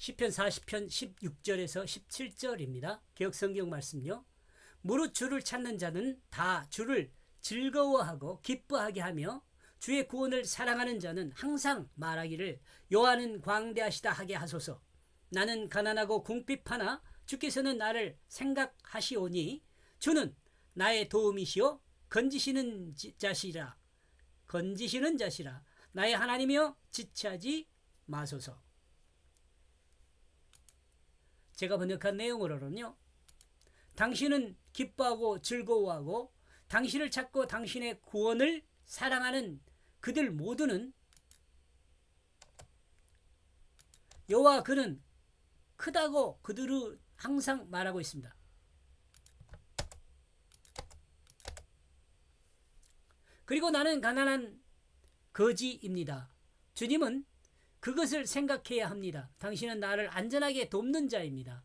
시편 40편 16절에서 17절입니다. 개혁 성경 말씀요. 무릇 주를 찾는 자는 다 주를 즐거워하고 기뻐하게 하며 주의 구원을 사랑하는 자는 항상 말하기를 여호와는 광대하시다 하게 하소서. 나는 가난하고 궁핍하나 주께서는 나를 생각하시오니 주는 나의 도움이시요 건지시는 지- 자시라 건지시는 자시라 나의 하나님이여 지체하지 마소서. 제가 번역한 내용으로는요. 당신은 기뻐하고 즐거워하고 당신을 찾고 당신의 구원을 사랑하는 그들 모두는 여호와 그는 크다고 그들은 항상 말하고 있습니다. 그리고 나는 가난한 거지입니다. 주님은 그것을 생각해야 합니다. 당신은 나를 안전하게 돕는 자입니다.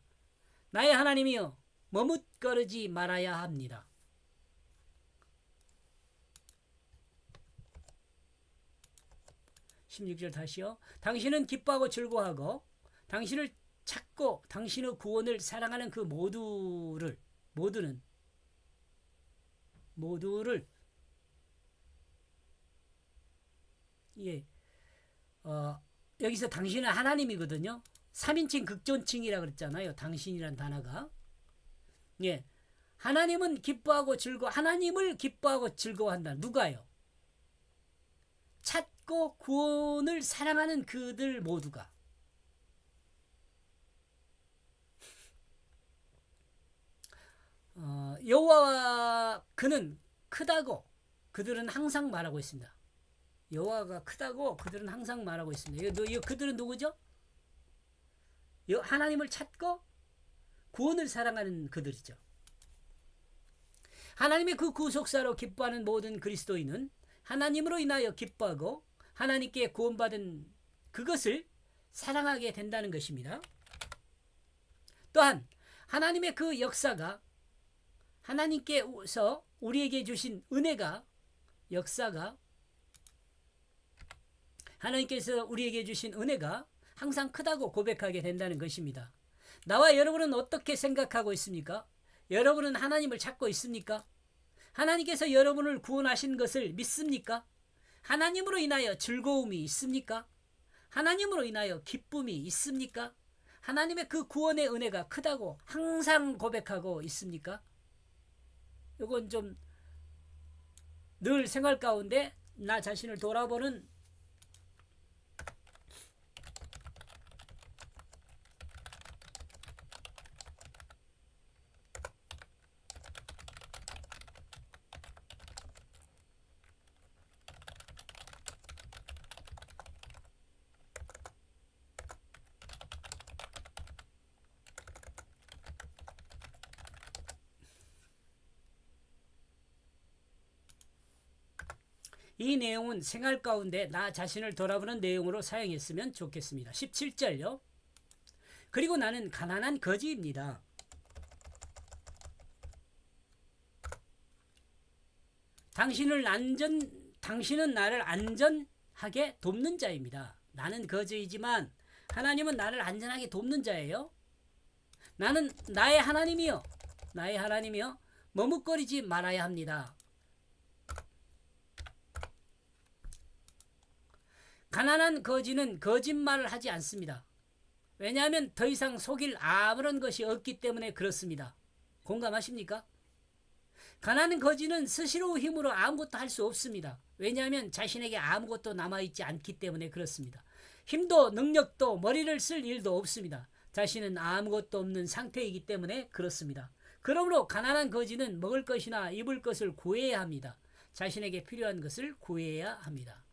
나의 하나님이여 머뭇거리지 말아야 합니다. (16절) 다시요 당신은 기뻐하고 즐거워하고 당신을 찾고 당신의 구원을 사랑하는 그 모두를 모두는 모두를 예, 어, 여기서 당신은 하나님이거든요. 3인칭 극존칭이라 그랬잖아요. 당신이란 단어가. 예. 하나님은 기뻐하고 즐거 하나님을 기뻐하고 즐거워한다. 누가요? 찾고 구원을 사랑하는 그들 모두가 어, 여호와와 그는 크다고 그들은 항상 말하고 있습니다. 여호와가 크다고 그들은 항상 말하고 있습니다. 이, 이 그들은 누구죠? 여, 하나님을 찾고 구원을 사랑하는 그들이죠. 하나님의 그 구속사로 기뻐하는 모든 그리스도인은 하나님으로 인하여 기뻐하고 하나님께 구원받은 그것을 사랑하게 된다는 것입니다. 또한 하나님의 그 역사가 하나님께서 우리에게 주신 은혜가 역사가 하나님께서 우리에게 주신 은혜가 항상 크다고 고백하게 된다는 것입니다. 나와 여러분은 어떻게 생각하고 있습니까? 여러분은 하나님을 찾고 있습니까? 하나님께서 여러분을 구원하신 것을 믿습니까? 하나님으로 인하여 즐거움이 있습니까? 하나님으로 인하여 기쁨이 있습니까? 하나님의 그 구원의 은혜가 크다고 항상 고백하고 있습니까? 이건 좀 늘 생활 가운데 나 자신을 돌아보는 이 내용은 생활 가운데 나 자신을 돌아보는 내용으로 사용했으면 좋겠습니다. 17절요. 그리고 나는 가난한 거지입니다. 당신을 안전 당신은 나를 안전하게 돕는 자입니다. 나는 거지이지만 하나님은 나를 안전하게 돕는 자예요. 나는 나의 하나님이요. 나의 하나님이요. 머뭇거리지 말아야 합니다. 가난한 거지는 거짓말을 하지 않습니다. 왜냐하면 더 이상 속일 아무런 것이 없기 때문에 그렇습니다. 공감하십니까? 가난한 거지는 스스로 힘으로 아무것도 할 수 없습니다. 왜냐하면 자신에게 아무것도 남아있지 않기 때문에 그렇습니다. 힘도 능력도 머리를 쓸 일도 없습니다. 자신은 아무것도 없는 상태이기 때문에 그렇습니다. 그러므로 가난한 거지는 먹을 것이나 입을 것을 구해야 합니다. 자신에게 필요한 것을 구해야 합니다.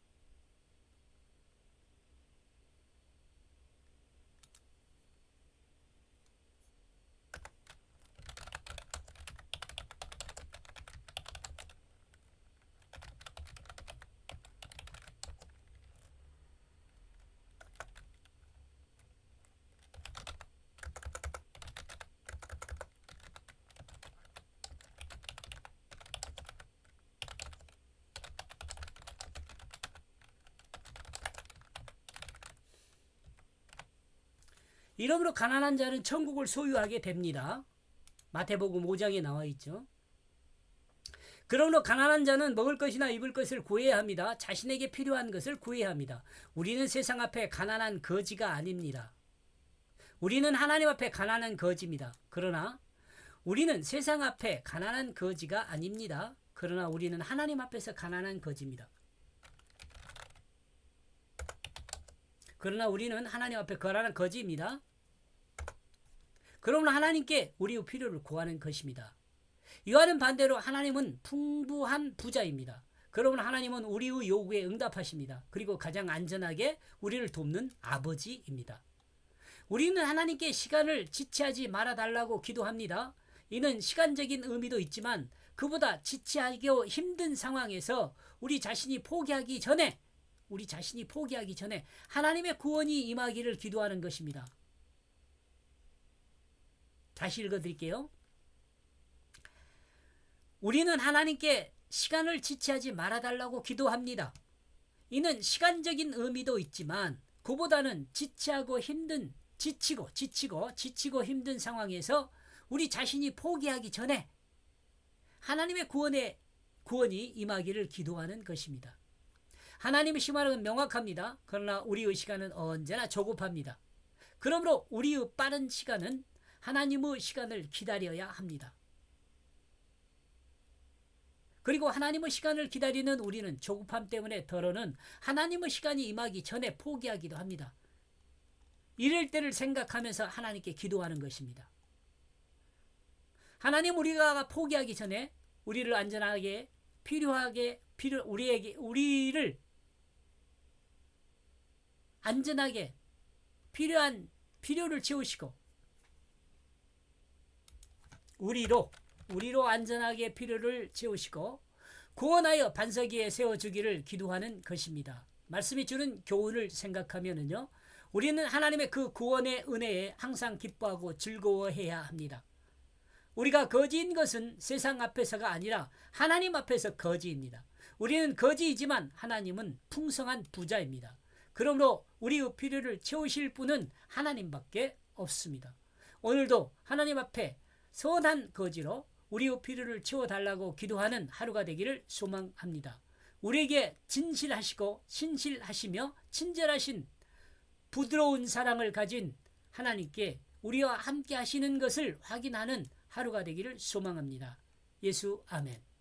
이러므로 가난한 자는 천국을 소유하게 됩니다. 마태복음 5장에 나와 있죠. 그러므로 가난한 자는 먹을 것이나 입을 것을 구해야 합니다. 자신에게 필요한 것을 구해야 합니다. 우리는 세상 앞에 가난한 거지가 아닙니다. 우리는 하나님 앞에 가난한 거지입니다. 그러나 우리는 세상 앞에 가난한 거지가 아닙니다. 그러나 우리는 하나님 앞에서 가난한 거지입니다. 그러나 우리는 하나님 앞에 가난한 거지입니다. 그러면 하나님께 우리의 필요를 구하는 것입니다. 이와는 반대로 하나님은 풍부한 부자입니다. 그러면 하나님은 우리의 요구에 응답하십니다. 그리고 가장 안전하게 우리를 돕는 아버지입니다. 우리는 하나님께 시간을 지체하지 말아 달라고 기도합니다. 이는 시간적인 의미도 있지만 그보다 지체하기 힘든 상황에서 우리 자신이 포기하기 전에 우리 자신이 포기하기 전에 하나님의 구원이 임하기를 기도하는 것입니다. 다시 읽어드릴게요. 우리는 하나님께 시간을 지체하지 말아달라고 기도합니다. 이는 시간적인 의미도 있지만 그보다는 지체하고 힘든 지치고 지치고 지치고 힘든 상황에서 우리 자신이 포기하기 전에 하나님의 구원의 구원이 임하기를 기도하는 것입니다. 하나님의 시간은 명확합니다. 그러나 우리의 시간은 언제나 조급합니다. 그러므로 우리의 빠른 시간은 하나님의 시간을 기다려야 합니다. 그리고 하나님의 시간을 기다리는 우리는 조급함 때문에 더러는 하나님의 시간이 임하기 전에 포기하기도 합니다. 이럴 때를 생각하면서 하나님께 기도하는 것입니다. 하나님 우리가 포기하기 전에 우리를 안전하게 필요하게 필요 우리에게 우리를 안전하게 필요한 필요를 채우시고 우리로 우리로 안전하게 필요를 채우시고 구원하여 반석 위에 세워 주기를 기도하는 것입니다. 말씀이 주는 교훈을 생각하면은요, 우리는 하나님의 그 구원의 은혜에 항상 기뻐하고 즐거워해야 합니다. 우리가 거지인 것은 세상 앞에서가 아니라 하나님 앞에서 거지입니다. 우리는 거지이지만 하나님은 풍성한 부자입니다. 그러므로 우리의 필요를 채우실 분은 하나님밖에 없습니다. 오늘도 하나님 앞에 선한 거지로 우리의 필요를 채워달라고 기도하는 하루가 되기를 소망합니다. 우리에게 진실하시고 신실하시며 친절하신 부드러운 사랑을 가진 하나님께 우리와 함께 하시는 것을 확인하는 하루가 되기를 소망합니다. 예수 아멘.